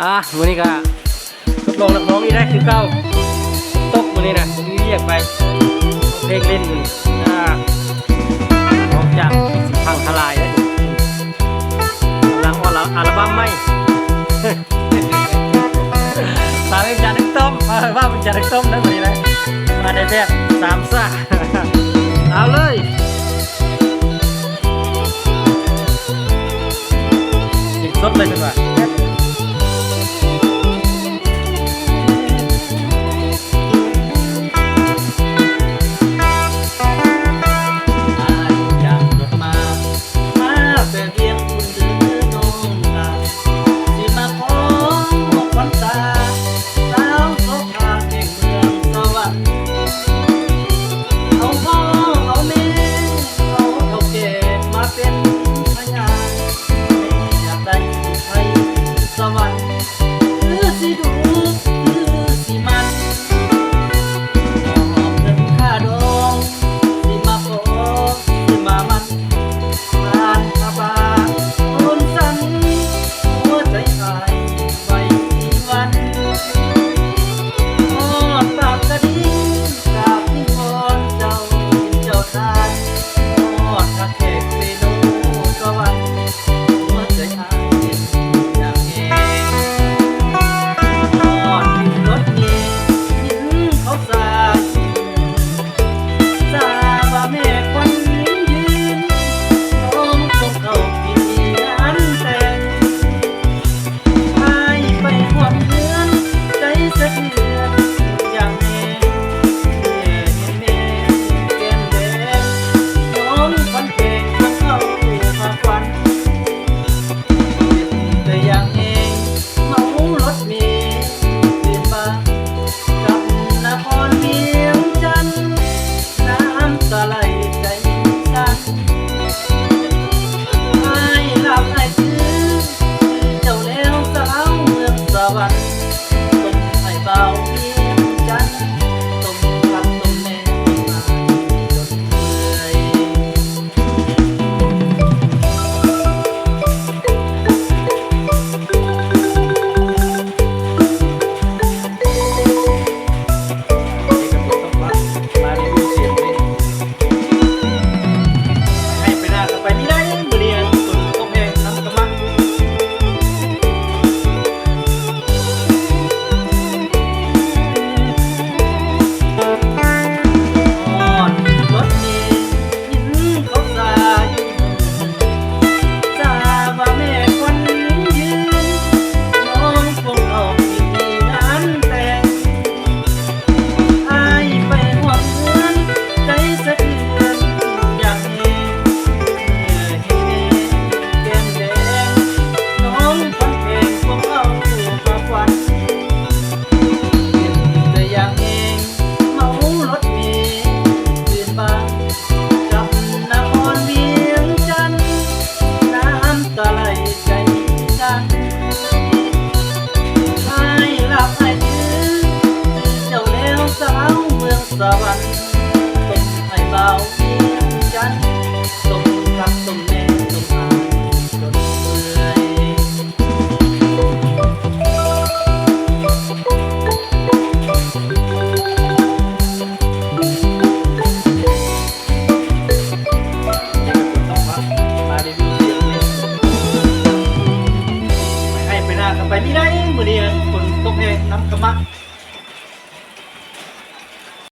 อะวันนี้ก็ทดลองนักร้องนี่ได้คือเก้าตกวันนี้นะผเรียกไปเพลงเล่นอ่าอองจากพังทลายแล้วลังว่าเราอัลบั้มไม่ตาเพลงจานนึกต้มว่าเป็นจานนึกต้มนั่นเลยนะมาในแบบสามซ่า 来自。 สวรรค์ส่งให้เบาเสียงจันส่งกับส่งแน่ส่งอาจนเปื่อยมารีวิวเสียงนี่ยไปให้ไปหน้ากันไปที่ไหนมือนี้คนต้องแหงน้ำกระมะ